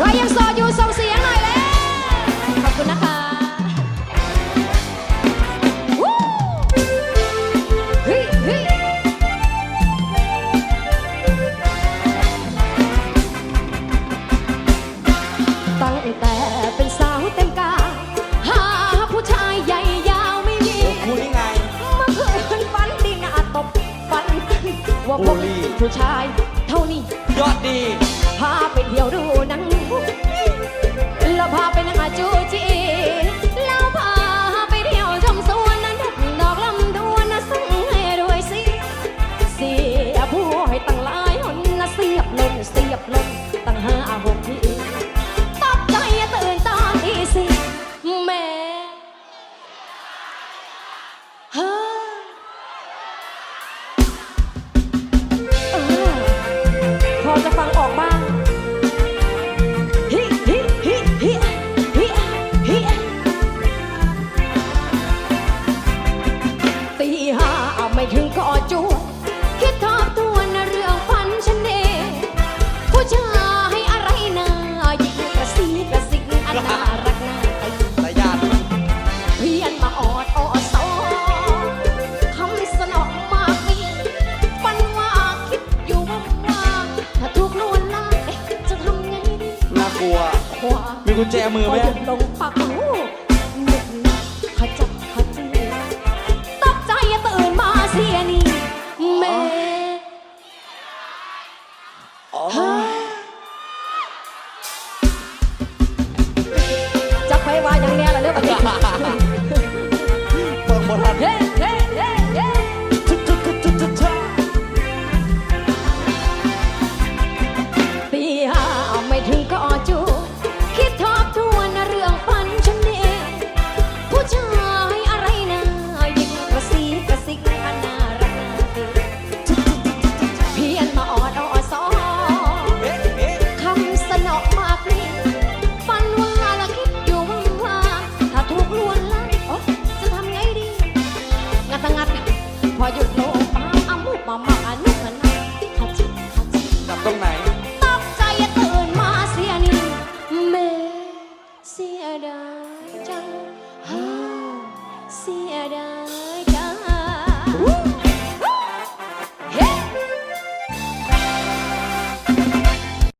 ใครยังโสดอยู่ส่งเสียงหน่อยแล้วขอบคุณนะคะวู้เฮ้ยเฮ้ยตั้งแต่เป็นสาวเต็มกายหาผู้ชายใหญ่ยาวไม่มี คุณนี่ไง เมื่อคืนฝันดีหน้าตบฝัน ว่าพบูบลลี่ผู้ชายเท่านี้ ยอดดี พาไปเที่ยวดูหนัง นเสียบลนตั้งห้าหกทีตกใจตื่นตอนที่สิแม่เฮ้อเออพอจะฟังออกบ้างฮิฮิฮิฮิฮิฮิตีห้าไม่ถึงก็ กุญแจมือไหมพอหยุดลงปากหูนึกหนักขจับขจีตกใจตื่นมาเสียนี่แม่อ๋อจักไปว่าอย่างเนี้ยละเรื่องแบบนี้ เสียด